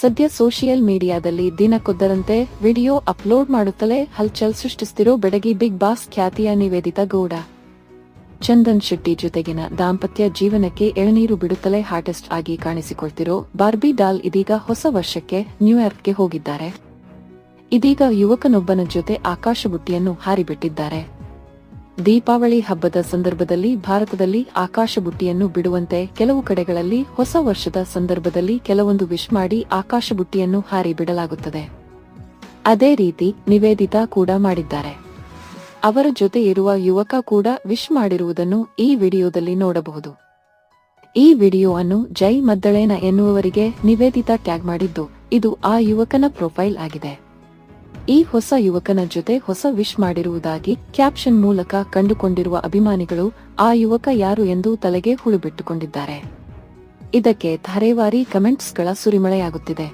ಸದ್ಯ ಸೋಷಿಯಲ್ ಮೀಡಿಯಾದಲ್ಲಿ ದಿನಕ್ಕೊದ್ದರಂತೆ video upload ಮಾಡುತ್ತಲೇ ಹಲ್ಚಲ್ ಸೃಷ್ಟಿಸುತ್ತಿರೋ ಬೆಡಗಿ ಬಿಗ್ ಬಾಸ್ ಖ್ಯಾತಿಯ ನಿವೇದಿತಾ ಗೌಡ. ಚಂದನ್ ಶೆಟ್ಟಿ ಜೊತೆಗಿನ ದಾಂಪತ್ಯ ಜೀವನಕ್ಕೆ ಎಳನೀರು ಬಿಡುತ್ತಲೇ ಹಾಟೆಸ್ಟ್ ಆಗಿ ಕಾಣಿಸಿಕೊಳ್ತಿರೋ ಬಾರ್ಬಿ ಡಾಲ್ ಇದೀಗ ಹೊಸ ವರ್ಷಕ್ಕೆ ನ್ಯೂಯಾರ್ಕ್ಗೆ ಹೋಗಿದ್ದಾರೆ. ಇದೀಗ ಯುವಕನೊಬ್ಬನ ಜೊತೆ ಆಕಾಶ ಬುಟ್ಟಿಯನ್ನು ಹಾರಿಬಿಟ್ಟಿದ್ದಾರೆ. ದೀಪಾವಳಿ ಹಬ್ಬದ ಸಂದರ್ಭದಲ್ಲಿ ಭಾರತದಲ್ಲಿ ಆಕಾಶ ಬುಟ್ಟಿಯನ್ನು ಬಿಡುವಂತೆ ಕೆಲವು ಕಡೆಗಳಲ್ಲಿ ಹೊಸ ವರ್ಷದ ಸಂದರ್ಭದಲ್ಲಿ ಕೆಲವೊಂದು ವಿಶ್ ಮಾಡಿ ಆಕಾಶ ಬುಟ್ಟಿಯನ್ನು ಹಾರಿ ಬಿಡಲಾಗುತ್ತದೆ. ಅದೇ ರೀತಿ ನಿವೇದಿತಾ ಕೂಡ ಮಾಡಿದ್ದಾರೆ. ಅವರ ಜೊತೆ ಇರುವ ಯುವಕ ಕೂಡ ವಿಶ್ ಮಾಡಿರುವುದನ್ನು ಈ ವಿಡಿಯೋದಲ್ಲಿ ನೋಡಬಹುದು. ಈ ವಿಡಿಯೋ ಅನ್ನು ಜೈ ಮದ್ದಳೇನ ಎನ್ನುವವರಿಗೆ ನಿವೇದಿತಾ ಟ್ಯಾಗ್ ಮಾಡಿದ್ದು, ಇದು ಆ ಯುವಕನ ಪ್ರೊಫೈಲ್ ಆಗಿದೆ. ಈ ಹೊಸ ಯುವಕನ ಜೊತೆ ಹೊಸ ವಿಶ್ ಮಾಡಿರುವುದಾಗಿ ಕ್ಯಾಪ್ಷನ್ ಮೂಲಕ ಕಂಡುಕೊಂಡಿರುವ ಅಭಿಮಾನಿಗಳು ಆ ಯುವಕ ಯಾರು ಎಂದು ತಲೆಗೆ ಹುಳುಬಿಟ್ಟುಕೊಂಡಿದ್ದಾರೆ. ಇದಕ್ಕೆ ಧಾರೇವಾರಿ ಕಮೆಂಟ್ಸ್ಗಳ ಸುರಿಮಳೆಯಾಗುತ್ತಿದೆ.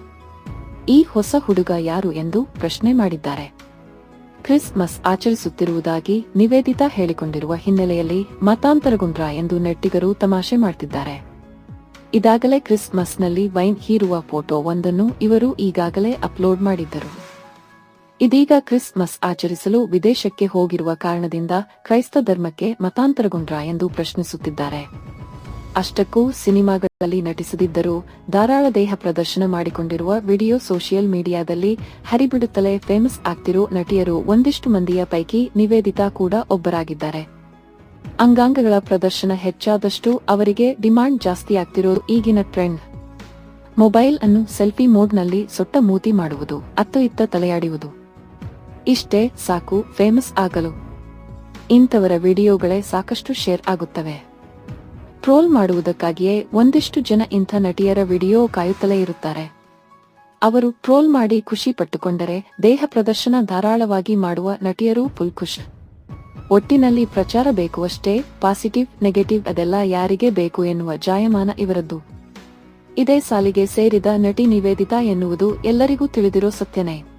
ಈ ಹೊಸ ಹುಡುಗ ಯಾರು ಎಂದು ಪ್ರಶ್ನೆ ಮಾಡಿದ್ದಾರೆ. ಕ್ರಿಸ್ಮಸ್ ಆಚರಿಸುತ್ತಿರುವುದಾಗಿ ನಿವೇದಿತಾ ಹೇಳಿಕೊಂಡಿರುವ ಹಿನ್ನೆಲೆಯಲ್ಲಿ ಮತಾಂತರಗೊಂಡ್ರ ಎಂದು ನೆಟ್ಟಿಗರು ತಮಾಷೆ ಮಾಡ್ತಿದ್ದಾರೆ. ಇದಾಗಲೇ ಕ್ರಿಸ್ಮಸ್ನಲ್ಲಿ ವೈನ್ ಹೀರುವ ಫೋಟೋ ಒಂದನ್ನು ಇವರು ಈಗಾಗಲೇ ಅಪ್ಲೋಡ್ ಮಾಡಿದ್ದರು. ಇದೀಗ ಕ್ರಿಸ್ಮಸ್ ಆಚರಿಸಲು ವಿದೇಶಕ್ಕೆ ಹೋಗಿರುವ ಕಾರಣದಿಂದ ಕ್ರೈಸ್ತ ಧರ್ಮಕ್ಕೆ ಮತಾಂತರಗೊಂಡ್ರ ಎಂದು ಪ್ರಶ್ನಿಸುತ್ತಿದ್ದಾರೆ. ಅಷ್ಟಕ್ಕೂ ಸಿನಿಮಾಗಳಲ್ಲಿ ನಟಿಸದಿದ್ದರೂ ಧಾರಾಳ ದೇಹ ಪ್ರದರ್ಶನ ಮಾಡಿಕೊಂಡಿರುವ ವಿಡಿಯೋ ಸೋಷಿಯಲ್ ಮೀಡಿಯಾದಲ್ಲಿ ಹರಿಬಿಡುತ್ತಲೇ ಫೇಮಸ್ ಆಗ್ತಿರೋ ನಟಿಯರು ಒಂದಿಷ್ಟು ಮಂದಿಯ ಪೈಕಿ ನಿವೇದಿತಾ ಕೂಡ ಒಬ್ಬರಾಗಿದ್ದಾರೆ. ಅಂಗಾಂಗಗಳ ಪ್ರದರ್ಶನ ಹೆಚ್ಚಾದಷ್ಟು ಅವರಿಗೆ ಡಿಮಾಂಡ್ ಜಾಸ್ತಿ ಆಗ್ತಿರೋ ಈಗಿನ ಟ್ರೆಂಡ್. ಮೊಬೈಲ್ ಅನ್ನು ಸೆಲ್ಫಿ ಮೋಡ್ನಲ್ಲಿ ಸೊಟ್ಟ ಮೂತಿ ಮಾಡುವುದು, ಅತ್ತ ಇತ್ತ ತಲೆಯಾಡುವುದು. ಇಷ್ಟೇ ಸಾಕು ಫೇಮಸ್ ಆಗಲು. ಇಂಥವರ ವಿಡಿಯೋಗಳೇ ಸಾಕಷ್ಟು ಶೇರ್ ಆಗುತ್ತವೆ. ಟ್ರೋಲ್ ಮಾಡುವುದಕ್ಕಾಗಿಯೇ ಒಂದಿಷ್ಟು ಜನ ಇಂಥ ನಟಿಯರ ವಿಡಿಯೋ ಕಾಯುತ್ತಲೇ ಇರುತ್ತಾರೆ. ಅವರು ಟ್ರೋಲ್ ಮಾಡಿ ಖುಷಿ ಪಟ್ಟುಕೊಂಡರೆ ದೇಹ ಪ್ರದರ್ಶನ ಧಾರಾಳವಾಗಿ ಮಾಡುವ ನಟಿಯರೂ ಫುಲ್ ಖುಷ್ ಒಟ್ಟಿನಲ್ಲಿ ಪ್ರಚಾರ ಬೇಕು ಅಷ್ಟೇ ಪಾಸಿಟಿವ್, ನೆಗೆಟಿವ್ ಅದೆಲ್ಲ ಯಾರಿಗೆ ಬೇಕು ಎನ್ನುವ ಜಾಯಮಾನ ಇವರದ್ದು. ಇದೇ ಸಾಲಿಗೆ ಸೇರಿದ ನಟಿ ನಿವೇದಿತಾ ಎನ್ನುವುದು ಎಲ್ಲರಿಗೂ ತಿಳಿದಿರೋ ಸತ್ಯನೇ.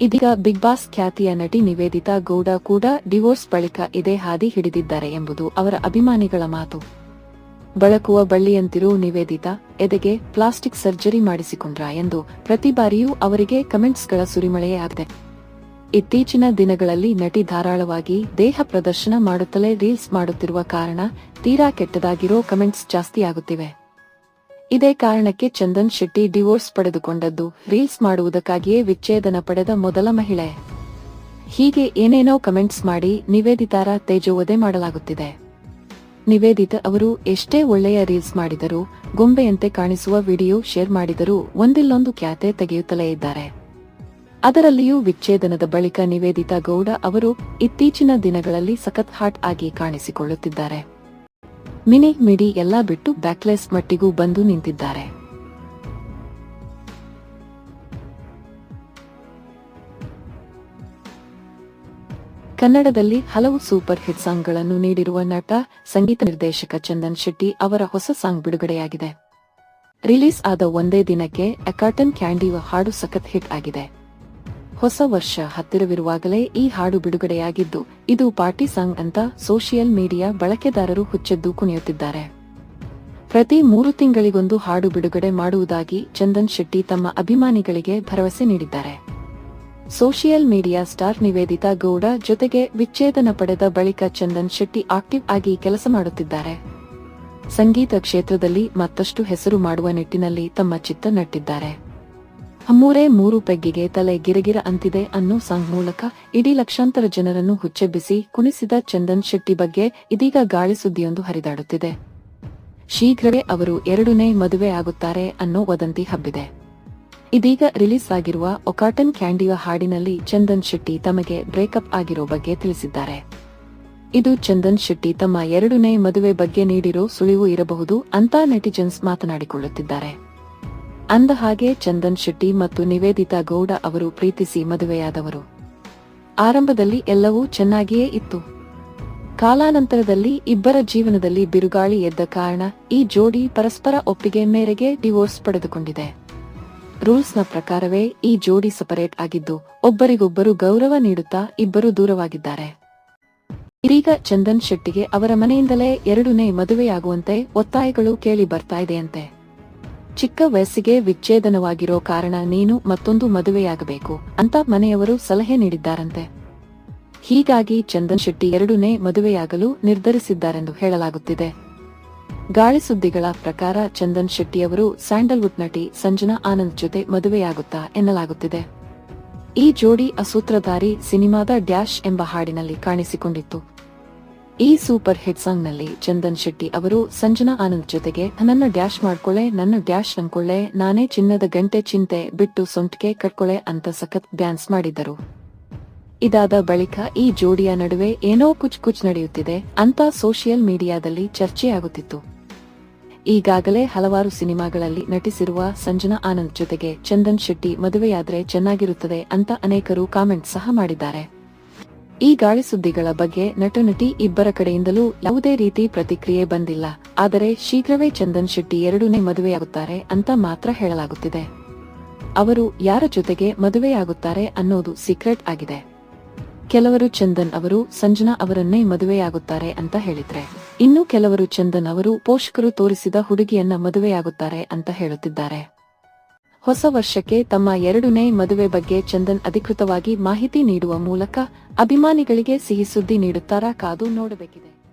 ಇದೀಗ ಬಿಗ್ ಬಾಸ್ ಖ್ಯಾತಿಯ ನಟಿ ನಿವೇದಿತಾ ಗೌಡ ಕೂಡ ಡಿವೋರ್ಸ್ ಬಳಿಕ ಇದೇ ಹಾದಿ ಹಿಡಿದಿದ್ದಾರೆ ಎಂಬುದು ಅವರ ಅಭಿಮಾನಿಗಳ ಮಾತು. ಬಳಕುವ ಬಳ್ಳಿಯಂತಿರು ನಿವೇದಿತಾ, ಎದೆಗೆ ಪ್ಲಾಸ್ಟಿಕ್ ಸರ್ಜರಿ ಮಾಡಿಸಿಕೊಂಡ್ರ ಎಂದು ಪ್ರತಿ ಬಾರಿಯೂ ಅವರಿಗೆ ಕಮೆಂಟ್ಸ್ಗಳ ಸುರಿಮಳೆಯೇ ಆಗಿದೆ. ಇತ್ತೀಚಿನ ದಿನಗಳಲ್ಲಿ ನಟಿ ಧಾರಾಳವಾಗಿ ದೇಹ ಪ್ರದರ್ಶನ ಮಾಡುತ್ತಲೇ ರೀಲ್ಸ್ ಮಾಡುತ್ತಿರುವ ಕಾರಣ ತೀರಾ ಕೆಟ್ಟದಾಗಿರೋ ಕಮೆಂಟ್ಸ್ ಜಾಸ್ತಿ ಆಗುತ್ತಿವೆ ಇದೇ ಕಾರಣಕ್ಕೆ ಚಂದನ್ ಶೆಟ್ಟಿ ಡಿವೋರ್ಸ್ ಪಡೆದುಕೊಂಡದ್ದು. ರೀಲ್ಸ್ ಮಾಡುವುದಕ್ಕಾಗಿಯೇ ವಿಚ್ಛೇದನ ಪಡೆದ ಮೊದಲ ಮಹಿಳೆ. ಹೀಗೆ ಏನೇನೋ ಕಮೆಂಟ್ಸ್ ಮಾಡಿ ನಿವೇದಿತಾರ ತೇಜೋವಧೆ ಮಾಡಲಾಗುತ್ತಿದೆ. ನಿವೇದಿತ ಅವರು ಎಷ್ಟೇ ಒಳ್ಳೆಯ ರೀಲ್ಸ್ ಮಾಡಿದರೂ ಗೊಂಬೆಯಂತೆ ಕಾಣಿಸುವ ವಿಡಿಯೋ ಶೇರ್ ಮಾಡಿದರೂ ಒಂದಿಲ್ಲೊಂದು ಖ್ಯಾತೆ ತೆಗೆಯುತ್ತಲೇ ಇದ್ದಾರೆ. ಅದರಲ್ಲಿಯೂ ವಿಚ್ಛೇದನದ ಬಳಿಕ ನಿವೇದಿತಾ ಗೌಡ ಅವರು ಇತ್ತೀಚಿನ ದಿನಗಳಲ್ಲಿ ಸಖತ್ ಹಾಟ್ ಆಗಿ ಕಾಣಿಸಿಕೊಳ್ಳುತ್ತಿದ್ದಾರೆ. ಮಿನಿ ಮಿಡಿ ಎಲ್ಲಾ ಬಿಟ್ಟು ಬ್ಯಾಕ್ಲೆಸ್ ಮಟ್ಟಿಗೂ ಬಂದು ನಿಂತಿದ್ದಾರೆ. ಕನ್ನಡದಲ್ಲಿ ಹಲವು ಸೂಪರ್ ಹಿಟ್ ಸಾಂಗ್ಗಳನ್ನು ನೀಡಿರುವ ನಟ, ಸಂಗೀತ ನಿರ್ದೇಶಕ ಚಂದನ್ ಶೆಟ್ಟಿ ಅವರ ಹೊಸ ಸಾಂಗ್ ಬಿಡುಗಡೆಯಾಗಿದೆ. ರಿಲೀಸ್ ಆದ ಒಂದೇ ದಿನಕ್ಕೆ ಅಕಾಟನ್ ಕ್ಯಾಂಡಿ ಹಾಡು ಸಖತ್ ಹಿಟ್ ಆಗಿದೆ. ಹೊಸ ವರ್ಷ ಹತ್ತಿರವಿರುವಾಗಲೇ ಈ ಹಾಡು ಬಿಡುಗಡೆಯಾಗಿದ್ದು, ಇದು ಪಾರ್ಟಿ ಸಾಂಗ್ ಅಂತ ಸೋಷಿಯಲ್ ಮೀಡಿಯಾ ಬಳಕೆದಾರರು ಹುಚ್ಚೆದ್ದು ಕುಣಿಯುತ್ತಿದ್ದಾರೆ. ಪ್ರತಿ ಮೂರು ತಿಂಗಳಿಗೊಂದು ಹಾಡು ಬಿಡುಗಡೆ ಮಾಡುವುದಾಗಿ ಚಂದನ್ ಶೆಟ್ಟಿ ತಮ್ಮ ಅಭಿಮಾನಿಗಳಿಗೆ ಭರವಸೆ ನೀಡಿದ್ದಾರೆ. Social media star Niveditha Gowda ಜೊತೆಗೆ ವಿಚ್ಛೇದನ ಪಡೆದ ಬಳಿಕ ಚಂದನ್ ಶೆಟ್ಟಿ ಆಕ್ಟಿವ್ ಆಗಿ ಕೆಲಸ ಮಾಡುತ್ತಿದ್ದಾರೆ. ಸಂಗೀತ ಕ್ಷೇತ್ರದಲ್ಲಿ ಮತ್ತಷ್ಟು ಹೆಸರು ಮಾಡುವ ನಿಟ್ಟಿನಲ್ಲಿ ತಮ್ಮ ಚಿತ್ತ ನಟ್ಟಿದ್ದಾರೆ. ಹಮ್ಮೂರೇ ಮೂರು ಪೆಗ್ಗಿಗೆ ತಲೆ ಗಿರಗಿರ ಅಂತಿದೆ ಅನ್ನೋ ಸಾಂಗ್ ಮೂಲಕ ಇಡೀ ಲಕ್ಷಾಂತರ ಜನರನ್ನು ಹುಚ್ಚೆಬ್ಬಿಸಿ ಕುಣಿಸಿದ ಚಂದನ್ ಶೆಟ್ಟಿ ಬಗ್ಗೆ ಇದೀಗ ಗಾಳಿ ಸುದ್ದಿಯೊಂದು ಹರಿದಾಡುತ್ತಿದೆ. ಶೀಘ್ರವೇ ಅವರು ಎರಡನೇ ಮದುವೆ ಆಗುತ್ತಾರೆ ಅನ್ನೋ ವದಂತಿ ಹಬ್ಬಿದೆ. ಇದೀಗ ರಿಲೀಸ್ ಆಗಿರುವ ಒಕಾಟನ್ ಕ್ಯಾಂಡಿಯ ಹಾಡಿನಲ್ಲಿ ಚಂದನ್ ಶೆಟ್ಟಿ ತಮಗೆ ಬ್ರೇಕಪ್ ಆಗಿರೋ ಬಗ್ಗೆ ತಿಳಿಸಿದ್ದಾರೆ. ಇದು ಚಂದನ್ ಶೆಟ್ಟಿ ತಮ್ಮ ಎರಡನೇ ಮದುವೆ ಬಗ್ಗೆ ನೀಡಿರೋ ಸುಳಿವು ಇರಬಹುದು ಅಂತ ನೆಟಿಜನ್ಸ್ ಮಾತನಾಡಿಕೊಳ್ಳುತ್ತಿದ್ದಾರೆ. ಅಂದ ಹಾಗೆ ಚಂದನ್ ಶೆಟ್ಟಿ ಮತ್ತು ನಿವೇದಿತಾ ಗೌಡ ಅವರು ಪ್ರೀತಿಸಿ ಮದುವೆಯಾದವರು. ಆರಂಭದಲ್ಲಿ ಎಲ್ಲವೂ ಚೆನ್ನಾಗಿಯೇ ಇತ್ತು. ಕಾಲಾನಂತರದಲ್ಲಿ ಇಬ್ಬರ ಜೀವನದಲ್ಲಿ ಬಿರುಗಾಳಿ ಎದ್ದ ಕಾರಣ ಈ ಜೋಡಿ ಪರಸ್ಪರ ಒಪ್ಪಿಗೆ ಮೇರೆಗೆ ಡಿವೋರ್ಸ್ ಪಡೆದುಕೊಂಡಿದೆ. ರೂಲ್ಸ್ನ ಪ್ರಕಾರವೇ ಈ ಜೋಡಿ ಸಪರೇಟ್ ಆಗಿದ್ದು, ಒಬ್ಬರಿಗೊಬ್ಬರು ಗೌರವ ನೀಡುತ್ತಾ ಇಬ್ಬರು ದೂರವಾಗಿದ್ದಾರೆ. ಇದೀಗ ಚಂದನ್ ಶೆಟ್ಟಿಗೆ ಅವರ ಮನೆಯಿಂದಲೇ ಎರಡನೇ ಮದುವೆಯಾಗುವಂತೆ ಒತ್ತಾಯಗಳು ಕೇಳಿ ಬರ್ತಾ ಇದೆಯಂತೆ. ಚಿಕ್ಕ ವಯಸ್ಸಿಗೆ ವಿಚ್ಛೇದನವಾಗಿರೋ ಕಾರಣ ನೀನು ಮತ್ತೊಂದು ಮದುವೆಯಾಗಬೇಕು ಅಂತ ಮನೆಯವರು ಸಲಹೆ ನೀಡಿದ್ದಾರಂತೆ. ಹೀಗಾಗಿ ಚಂದನ್ ಶೆಟ್ಟಿ ಎರಡನೇ ಮದುವೆಯಾಗಲು ನಿರ್ಧರಿಸಿದ್ದಾರೆಂದು ಹೇಳಲಾಗುತ್ತಿದೆ. ಗಾಳಿ ಸುದ್ದಿಗಳ ಪ್ರಕಾರ ಚಂದನ್ ಶೆಟ್ಟಿಯವರು ಸ್ಯಾಂಡಲ್ವುಡ್ ನಟಿ ಸಂಜನಾ ಆನಂದ್ ಜೊತೆ ಮದುವೆಯಾಗುತ್ತಾ ಎನ್ನಲಾಗುತ್ತಿದೆ. ಈ ಜೋಡಿ ಅಸೂತ್ರಧಾರಿ ಸಿನಿಮಾದ ಡ್ಯಾಶ್ ಎಂಬ ಹಾಡಿನಲ್ಲಿ ಕಾಣಿಸಿಕೊಂಡಿತ್ತು. ಈ ಸೂಪರ್ ಹಿಟ್ ಸಾಂಗ್ನಲ್ಲಿ ಚಂದನ್ ಶೆಟ್ಟಿ ಅವರು ಸಂಜನಾ ಆನಂದ್ ಜೊತೆಗೆ ನನ್ನ ಡ್ಯಾಶ್ ಮಾಡ್ಕೊಳ್ಳೆ ನನ್ನ ಡ್ಯಾಶ್ ಅನ್ಕೊಳ್ಳೆ ನಾನೇ ಚಿನ್ನದ ಗಂಟೆ ಚಿಂತೆ ಬಿಟ್ಟು ಸೊಂಟಿಗೆ ಕಟ್ಕೊಳ್ಳೆ ಅಂತ ಸಖತ್ ಡ್ಯಾನ್ಸ್ ಮಾಡಿದ್ದರು. ಇದಾದ ಬಳಿಕ ಈ ಜೋಡಿಯ ನಡುವೆ ಏನೋ ಕುಚ್ ಕುಚ್ ನಡೆಯುತ್ತಿದೆ ಅಂತ ಸೋಷಿಯಲ್ ಮೀಡಿಯಾದಲ್ಲಿ ಚರ್ಚೆಯಾಗುತ್ತಿತ್ತು. ಈಗಾಗಲೇ ಹಲವಾರು ಸಿನಿಮಾಗಳಲ್ಲಿ ನಟಿಸಿರುವ ಸಂಜನಾ ಆನಂದ್ ಜೊತೆಗೆ, ಚಂದನ್ ಶೆಟ್ಟಿ ಮದುವೆಯಾದ್ರೆ ಚೆನ್ನಾಗಿರುತ್ತದೆ ಅಂತ ಅನೇಕರು ಕಾಮೆಂಟ್ ಸಹ ಮಾಡಿದ್ದಾರೆ. ಈ ಗಾಳಿ ಸುದ್ದಿಗಳ ಬಗ್ಗೆ ನಟ ನಟಿ ಇಬ್ಬರ ಕಡೆಯಿಂದಲೂ ಯಾವುದೇ ರೀತಿ ಪ್ರತಿಕ್ರಿಯೆ ಬಂದಿಲ್ಲ. ಆದರೆ ಶೀಘ್ರವೇ ಚಂದನ್ ಶೆಟ್ಟಿ ಎರಡನೇ ಮದುವೆಯಾಗುತ್ತಾರೆ ಅಂತ ಮಾತ್ರ ಹೇಳಲಾಗುತ್ತಿದೆ. ಅವರು ಯಾರ ಜೊತೆಗೆ ಮದುವೆಯಾಗುತ್ತಾರೆ ಅನ್ನೋದು ಸೀಕ್ರೆಟ್ ಆಗಿದೆ. ಕೆಲವರು ಚಂದನ್ ಅವರು ಸಂಜನಾ ಅವರನ್ನೇ ಮದುವೆಯಾಗುತ್ತಾರೆ ಅಂತ ಹೇಳಿದ್ರೆ. ಇನ್ನು ಕೆಲವರು ಚಂದನ್ ಅವರು ಪೋಷಕರು ತೋರಿಸಿದ ಹುಡುಗಿಯನ್ನ ಮದುವೆಯಾಗುತ್ತಾರೆ ಅಂತ ಹೇಳುತ್ತಿದ್ದಾರೆ. ಹೊಸ ವರ್ಷಕ್ಕೆ ತಮ್ಮ ಎರಡನೇ ಮದುವೆ ಬಗ್ಗೆ ಚಂದನ್ ಅಧಿಕೃತವಾಗಿ ಮಾಹಿತಿ ನೀಡುವ ಮೂಲಕ ಅಭಿಮಾನಿಗಳಿಗೆ ಸಿಹಿ ಸುದ್ದಿ ನೀಡುತ್ತಾರಾ ಕಾದು ನೋಡಬೇಕಿದೆ.